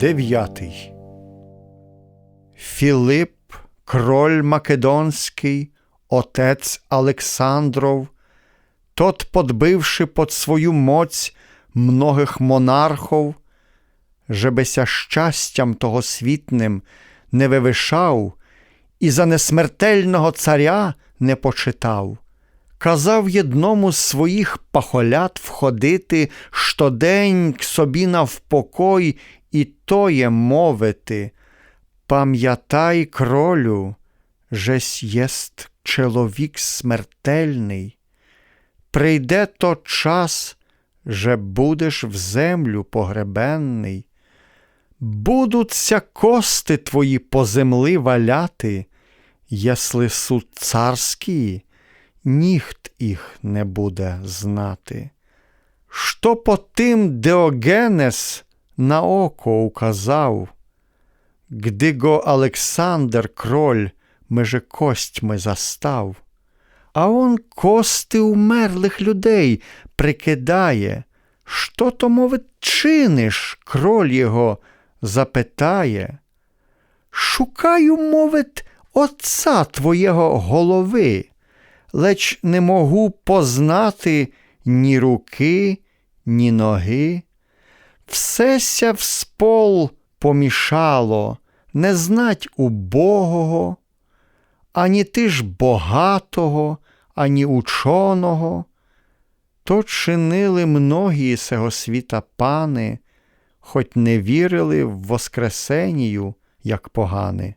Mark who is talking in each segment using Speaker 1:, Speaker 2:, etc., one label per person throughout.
Speaker 1: Дев'ятий. Філип, кроль Македонський, отець Олександров, тот, подбивши под свою моць многих монархов, жебеся щастям того світним не вивишав і за несмертельного царя не почитав. Казав єдному з своїх пахолят входити щодень к собі навпокой і тоє мовити. Пам'ятай, кролю, жесь єст чоловік смертельний. Прийде то час, же будеш в землю погребенний. Будуться кости твої по земли валяти, єсли суд царський, ніхт їх не буде знати. Що по тим Деогенес на око указав, Гди го Олександр кроль меже костьми застав, а он кости умерлих людей прикидає, що то, мовить, чиниш, кроль його запитає. Шукаю, мовить, отца твоєго голови, леч не могу познати ні руки, ні ноги. Всеся в спол помішало, не знать убогого, ані ти ж богатого, ані ученого. То чинили многі сего світа пани, хоч не вірили в Воскресенію, як погани.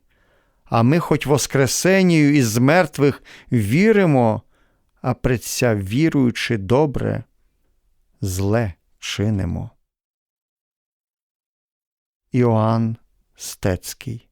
Speaker 1: А ми, хоч Воскресенію із мертвих віримо, а предся віруючи добре, зле чинимо. Joann Stecki.